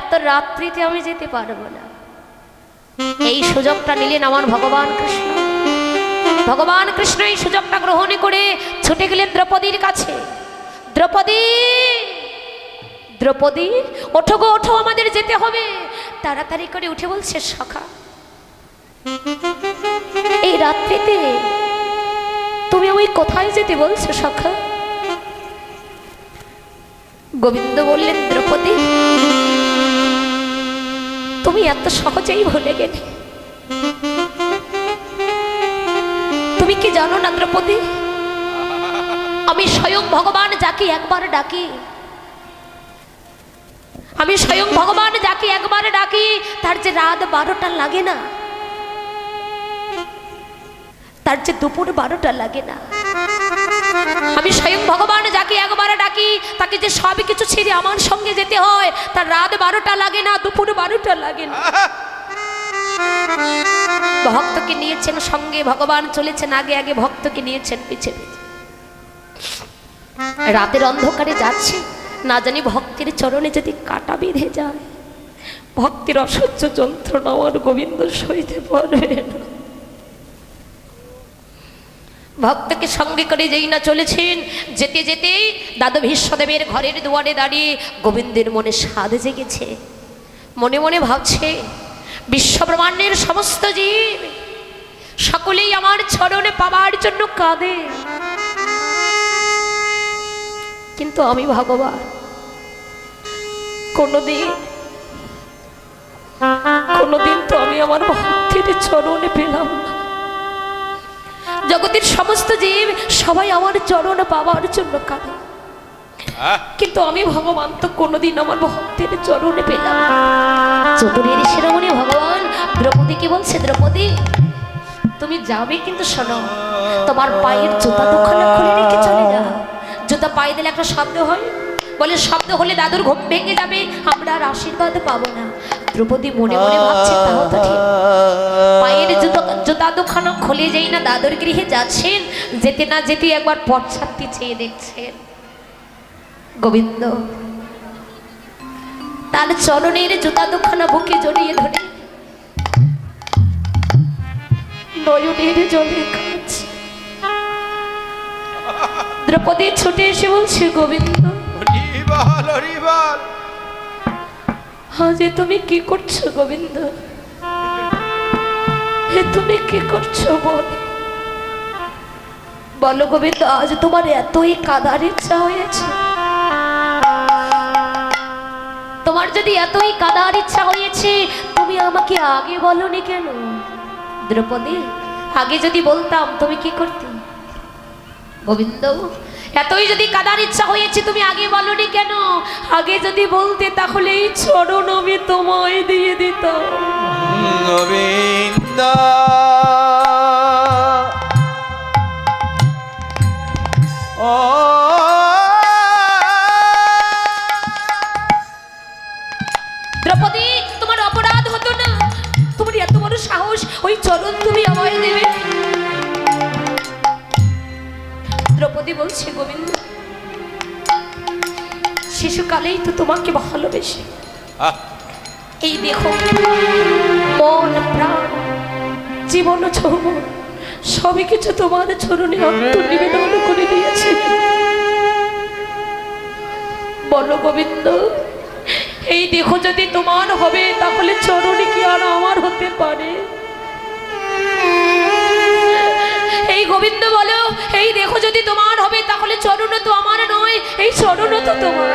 এত রাত্রিতে আমি যেতে পারব না। এই সুযোগটা নিলেন আমার ভগবান কৃষ্ণ। ভগবান কৃষ্ণ এই সুযোগটা গ্রহণ করে ছুটে গেলেন দ্রৌপদীর কাছে। দ্রৌপদী! দ্রৌপদী, ওঠো গো, ওঠো, আমাদের যেতে হবে। তাড়াতাড়ি করে উঠে বলছে, সখা, এই রাত্রিতে তুমি ওই কোথায় যেতে বলছো, সখা? গোবিন্দ বললেন, দ্রৌপদী তুমি এত সহজেই ভুলে গেলে। তুমি কি জানো না, দ্রৌপদী? আমি স্বয়ং ভগবান যাকে একবার ডাকি। আমি স্বয়ং ভগবান যাকে একবার ডাকি, তার যে রাত বারোটা লাগে না, তার যে দুপুর বারোটা লাগে না আমি স্বয়ং ভগবান যাকে একবার ডাকি, তাকে যে সব কিছু ছেড়ে আমার সঙ্গে যেতে হয়, তার রাত বারোটা লাগে না, দুপুর বারোটা লাগে না। ভক্তকে নিয়েছেন সঙ্গে, ভগবান চলেছেন আগে আগে ভক্তকে নিয়েছেন পিছে পিছে। রাতের অন্ধকারে যাচ্ছে, না জানি ভক্তের চরণে যদি কাটা বেঁধে যায়। ভক্তির অসহ্য যন্ত্রণা আমার গোবিন্দ সইতে পারবে না। ভক্তকে সঙ্গে করে যেই না চলেছেন, যেতে যেতেই দাদু ভীষ্মদেবের ঘরের দুয়ারে দাঁড়িয়ে গোবিন্দের মনে স্বাদ জেগেছে। মনে মনে ভাবছে, বিশ্বব্রহ্মাণ্ডের সমস্ত জীব সকলেই আমার চরণে পাবার জন্য কাঁদে। কিন্তু আমি ভগবান, কোনোদিন কোনোদিন তো আমি আমার ভক্তির চরণে পেলাম না। জগতের সমস্ত জীব সবাই আমার চরণ পাওয়ার জন্য কাঁদে। কিন্তু আমি ভগবান তো কোনোদিন আমার ভক্তের চরণে পেলাম। চতুরের শিরোমণি ভগবান দ্রৌপদীকে বলছে? দ্রৌপদী তুমি যাবে কিন্তু শোনো তোমার পায়ের জুতা দুখানা খুলে রেখে চলে যাও। জুতা পায়ে দিলে একটা শব্দ হয়। বলে শব্দ হলে দাদুর ঘুম ভেঙে যাবে আমরা আর আশীর্বাদ পাবো না। দ্রৌপদী মনে মনে ভাবছে, তাও তো ঠিক। পায়ের জুতো, জুতা দুখানা খুলে যেই না দাদুর গৃহে যাচ্ছেন, যেতে না যেতে একবার পশ্চাৎটি চেয়ে দেখছেন। গোবিন্দ, তার চরণের জুতা দুখানা বুকে জড়িয়ে ধরে। নয়নের জলে দ্রৌপদী ছুটে এসে বলছে, গোবিন্দ এ তুমি কি করছ, গোবিন্দ? এ তুমি কি করছ বল বলো, গোবিন্দ, আজ তোমার এতই কাদার ইচ্ছা হয়েছে। তোমার যদি এতই কাদার ইচ্ছা হয়েছে, তুমি আমাকে আগে বলনি কেন? দ্রৌপদী, আগে যদি বলতাম, তুমি কি করতে? গোবিন্দ এতই যদি কাদার ইচ্ছা হয়েছে তুমি আগে বলনি কেন? আগে যদি বলতে তাহলে এই চরণ আমি তোমায় দিয়ে দিত গোবিন্দ। ও দ্রৌপদী তোমার অপরাধ হতো না। তোমার এত বড় সাহস ওই চরণ তুমি আমায় দেবে? দ্রৌপদী বলছে গোবিন্দ শিশুকালেই তো তোমাকে ভালোবেসে। এই দেখো মন প্রাণ জীবন যৌবন সবই কিছু তোমার চরণে আত্মনিবেদন করে দিয়েছে। বলো গোবিন্দ এই দেখো যদি তোমার হবে তাহলে চরণে কি আর আমার হতে পারে? এই গোবিন্দ বলো, এই দেখো যদি তোমার হবে, তাহলে চরণ তো আমার নয়, এই চরণ তো তোমার।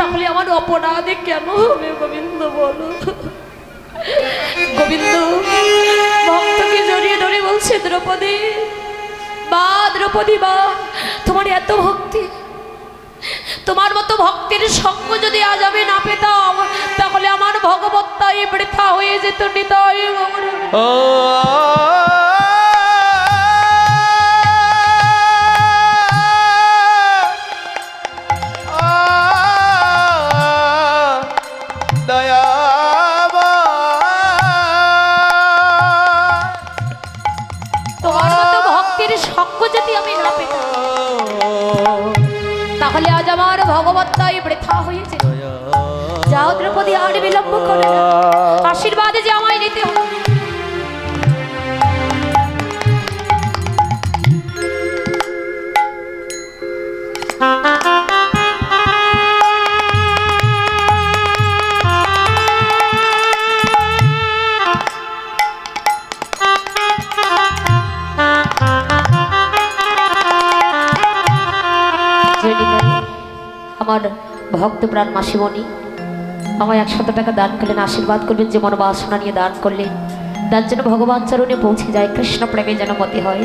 তাহলে আমার অপরাধে কেন হবে গোবিন্দ বলো? গোবিন্দ, ভক্তকে জড়িয়ে ধরে বলছে দ্রৌপদী, বা দ্রৌপদী বা, তোমার এত ভক্তি তোমার মতো ভক্তের সঙ্গ যদি আজ আমি না পেতাম, তাহলে আমার ভগবত্তাই বৃথা হয়ে যেত নিতাই। ও আমার ভগবত্তাই বৃথা হয়েছে। যাও দ্রৌপদী আর বিলম্ব করে। আশীর্বাদ যে আমায় নিতে হবে। জয়নিতা, আমার ভক্ত প্রাণ মাসিমণি। আমায় একশত টাকা দান করলেন, আশীর্বাদ করবেন যে মন মনোবাসনা নিয়ে দান করলেন। তার জন্য ভগবান চরণে পৌঁছে যায়, কৃষ্ণ প্রেমে যেন মতে হয়।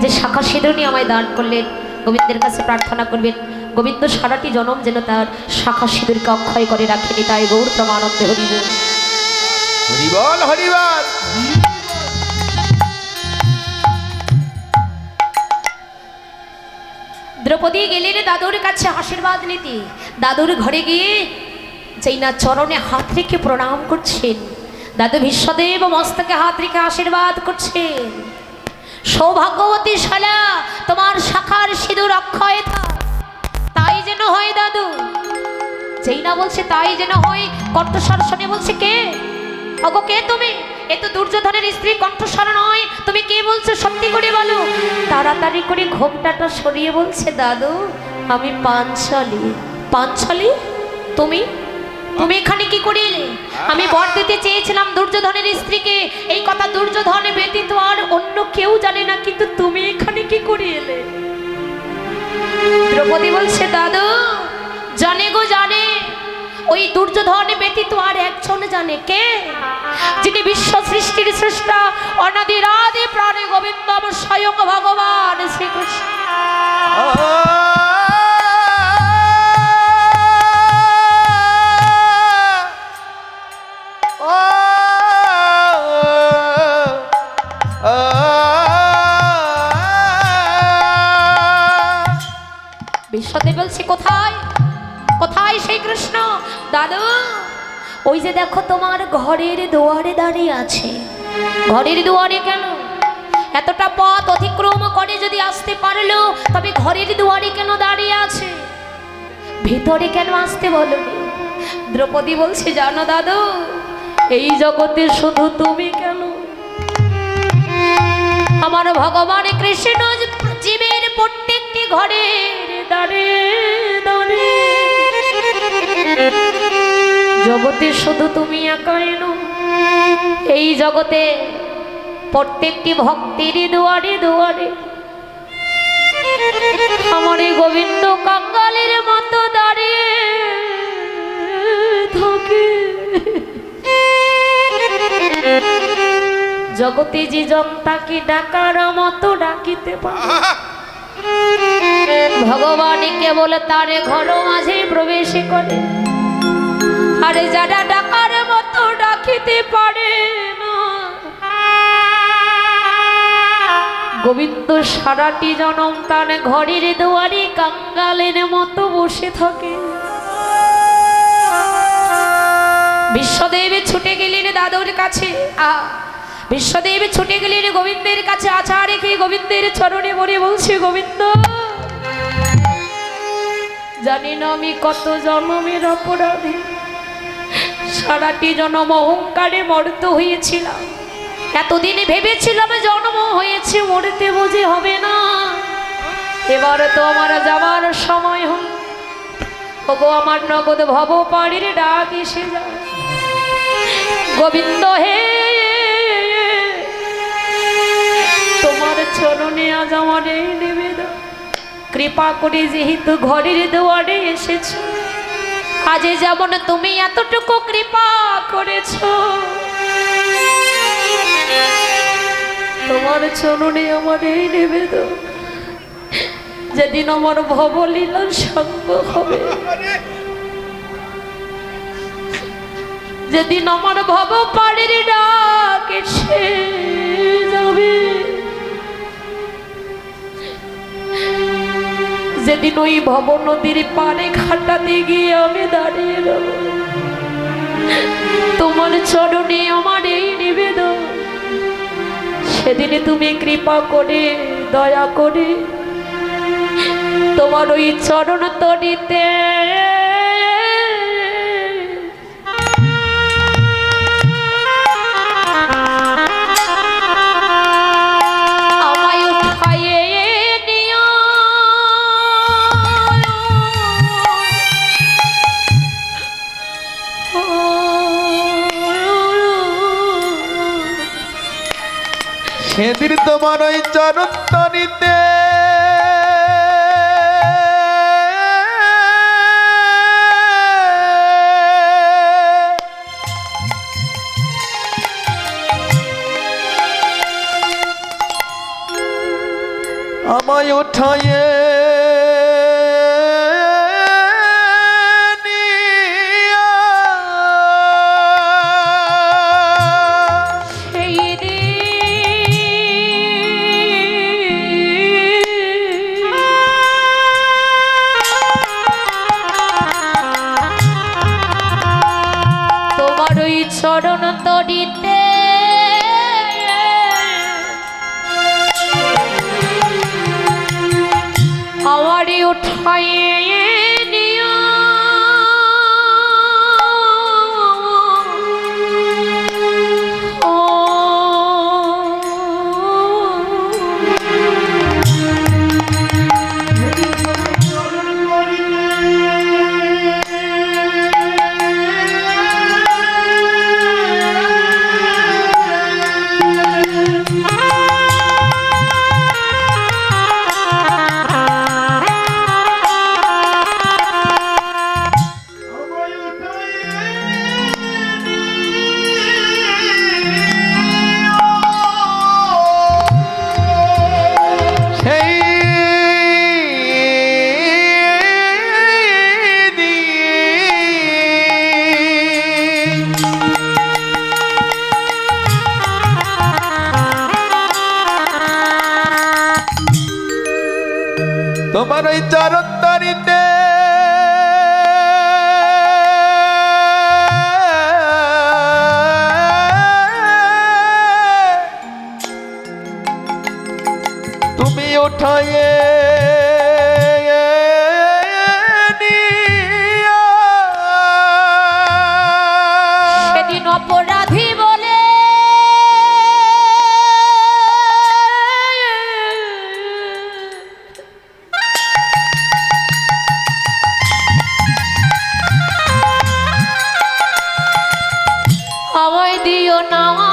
যে শাখা সিঁদুর নিয়ে আমায় দান করলেন, গোবিন্দের কাছে প্রার্থনা করবেন, গোবিন্দ সারাটি জনম যেন তার শাখা সিঁদুরকে অক্ষয় করে রাখেনি, তাই গৌর প্রমানন্দে হরিব হরিবল হরিবল। দ্রৌপদী গেলেন দাদুর কাছে আশীর্বাদ নিতে। দাদুর ঘরে গিয়ে যেই না চরণে হাত রেখে প্রণাম করছেন। দাদু বিশ্বদেব মস্তকে হাত রেখে আশীর্বাদ করছেন। সৌভাগ্যবতী শালা, তোমার শাখার সিঁদুর অক্ষয় থাক। তাই যেন হয় দাদু। যেই না বলছে, তাই যেন হয়। কণ্ঠস্বর শুনে বলছে, কে? অগো কে তুমি? এ তো দুর্যোধনের স্ত্রী কণ্ঠস্বর নয়। তুমি কে বলছো? সত্যি করে বলো। তাড়াতাড়ি করে ঘোমটাটা সরিয়ে বলছে, দাদু, আমি পাঞ্চালি পাঞ্চালি তুমি? তুমি এখানে কি করে এলে আমি বর দিতে চেয়েছিলাম দুর্যোধনের স্ত্রীকে। এই কথা দুর্যোধনে ব্যতীত আর অন্য কেউ জানে না, কিন্তু তুমি এখানে কি করে এলে দ্রৌপদী বলছে, দাদু ওই দুর্যোধন ব্যতীত আর একজন জানে কে? যিনি বিশ্ব সৃষ্টির স্রষ্টা, অনাদিরাদি প্রাণে গোবিন্দম স্বয়ং ভগবান শ্রীকৃষ্ণ। বিশ্বদেব বলছে, কোথায়? কোথায় সেই কৃষ্ণ দাদু, ওই যে দেখো তোমার ঘরের দুয়ারে দাঁড়িয়ে আছে। ঘরের দুয়ারে কেন? এতটা পথ অতিক্রম করে যদি আসতে পারল, তবে ঘরের দুয়ারে কেন দাঁড়িয়ে আছে? ভিতরে কেন আসতে বলনি? দ্রৌপদী বলছে, জানো দাদু, এই জগতে শুধু তুমি কেন? আমার ভগবান কৃষ্ণ জীবের প্রত্যেকটি ঘরের দাঁড়ে দাঁড়ে জগতে শুধু তুমি একাই নো এই জগতে প্রত্যেকটি ভক্তির দুয়ারে দুয়ারে। আমার গোবিন্দ কাঙ্গালের মতো দাঁড়িয়ে থাকে। জগতে যে জনতাকে ডাকার মতো ডাকিতে পারে। ভগবান কেবল তারে ঘর মাঝে প্রবেশ করে। আরে যারা ডাকার মতো ডাকিতে পারে না। গোবিন্দ সারাটি জনম তার ঘরের দুয়ারে কাঙ্গালের মতো বসে থাকে। বিশ্বদেব ছুটে গেলেন দাদুর কাছে। আ, বিশ্বদেব ছুটে গেলেন গোবিন্দের কাছে। আচা রেখে গোবিন্দের চরণে মরে বলছে, গোবিন্দ, জানি না আমি কত জন্মের অপরাধী। সারাটি জন্ম অহংকারে মর্ত হয়েছিলাম এতদিনে ভেবেছিলাম জন্ম হয়েছে, মরতে বুঝে হবে না। এবার তো আমার যাবার সময় হল। ওগো, আমার নগদ ভব পাড়ির ডাক এসে যায়। গোবিন্দ, হে! তোমার চরণে আজ আমার নিবেদন। কৃপা করে যেহেতু ঘরের দুয়ারে এসেছ আজ যেমন তুমি এতটুকু কৃপা করেছ। তোমার চরণে আমার এই নিবেদন, যেদিন আমার ভবলীলা সঙ্গ হবে। যেদিন আমার ভব পাড়ের ডাক এসে যাবে। যেদিন ওই ভব নদীর পারে খাটাতে গিয়ে আমি দাঁড়িয়ে যাব তোমার চরণে আমার এই নিবেদন। সেদিন তুমি কৃপা করে, দয়া করে তোমার ওই চরণ তরিতে সেদিন তোমার ওই চরিতে আমায় উঠায়ে তোমার ওই চরত্তরিতে তুমি ওঠায়ে না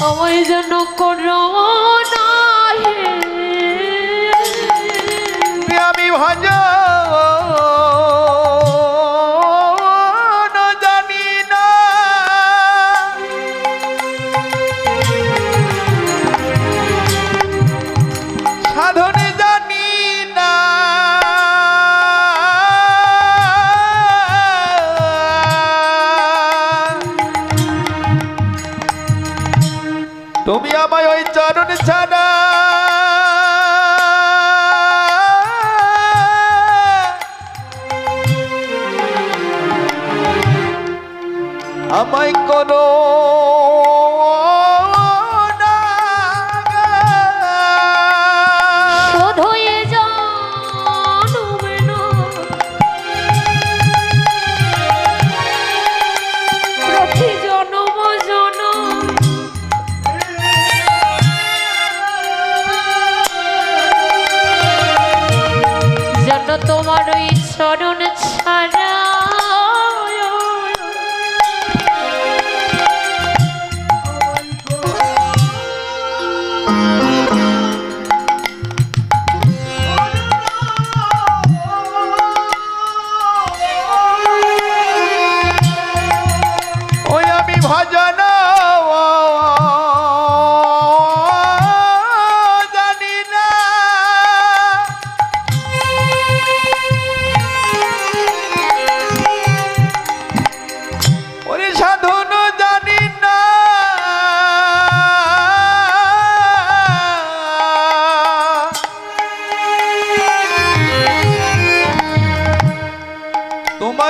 আমায় জন্য করো না হে। আমি ভাজা করো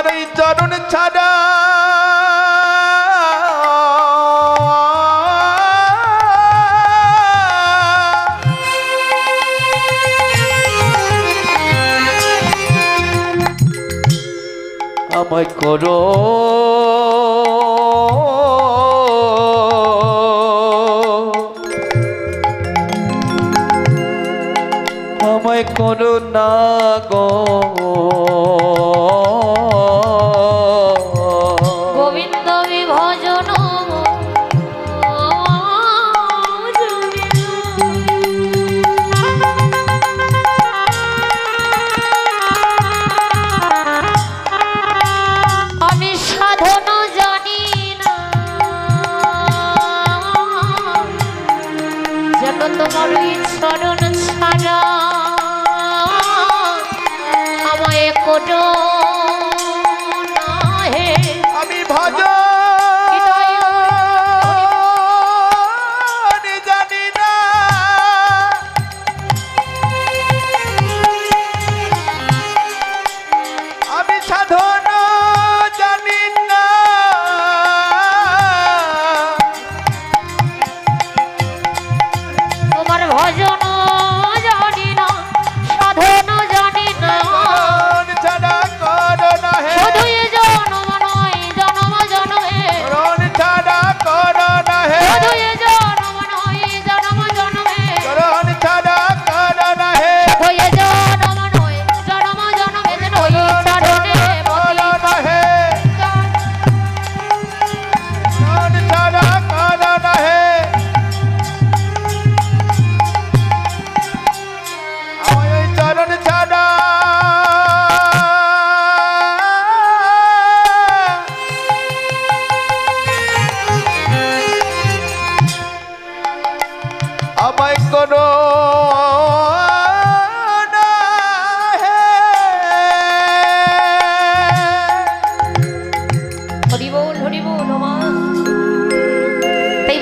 তোমার এই চরণ ছাড়া। আমায় আমায় করো না গো।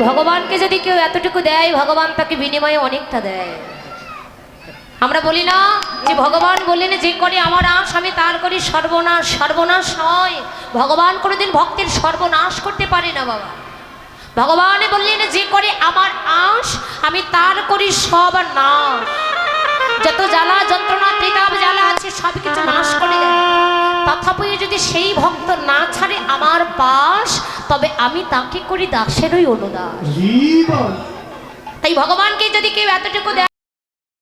ভগবানকে যদি কেউ এতটুকু দেয়, ভগবান তাকে বিনিময়ে অনেকটা দেয়। আমরা বলি না যে ভগবান বললেন, যে করে আমার আশ, আমি তার করি সর্বনাশ সর্বনাশ হয় ভগবান কোনোদিন ভক্তের সর্বনাশ করতে পারে না, বাবা। ভগবান বললেন, যে করে আমার আশ, আমি তার করি সব নাশ যত জ্বালা যন্ত্রণা ত্রিতাপ জ্বালা আছে সব কিছু নাশ করে দেয়। তথাপি যদি সেই ভক্ত না ছাড়ে আমার পাশ তবে আমি তাকে করি দাসেরই অনুদাস তাই ভগবানকে যদি কেউ এতটুকু দেয়